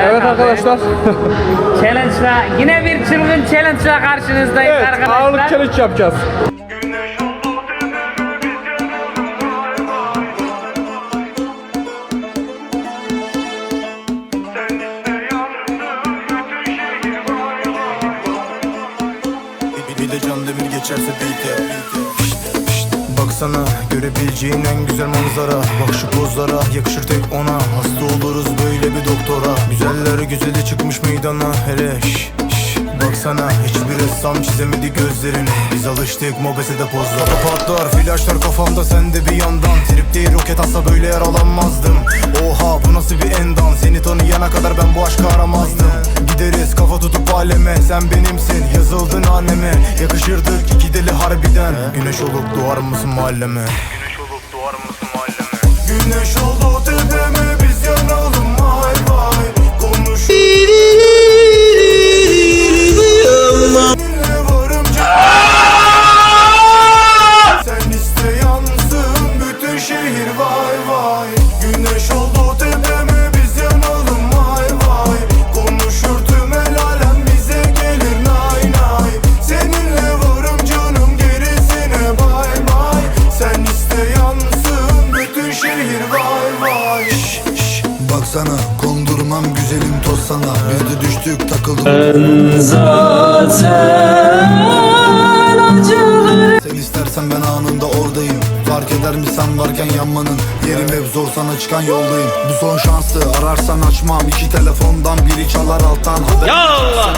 Evet arkadaşlar. Challenge'la yine bir çılgın challenge'la karşınızdayız evet arkadaşlar. ağırlık challenge yapacağız. Bir de can demir geçerse beat'e Baksana görebileceğin en güzel manzara Bak şu pozlara yakışır tek ona Hasta oluruz böyle bir doktora. Güzeller güzeli çıkmış meydana. Hele şş, şş. Baksana. Hiçbir ressam çizemedi gözlerini Biz alıştık mobesede pozlara. Patlar flaşlar kafamda sende bir yandan. Trip değil roket atsa böyle yaralanmazdım. Oha bu nasıl bir endam Seni tanıyana kadar ben bu aşkı aramazdım. Gideriz kafa tutup aleme. Sen benimsin yazıldın anneme. Yakışırdık iki deli harbiden. Güneş olup doğar mısın mahalleme şehir vay vay. Güneş oldu tepeme biz yanalım vay vay. Konuşur tüm el alem bize gelir nay nay. Seninle varım canım gerisine bay bay. Sen iste yansın bütün şehir vay vay. Baksana kondurmam güzelim toz sana Biz de düştük takıldık. Sen istersen ben anında oradayım Fark eder mi sen varken yanmanın? Yerim hep zor sana çıkan yoldayım. Bu son şansı ararsan açmam. İki telefondan biri çalar alttan Haber ya Allah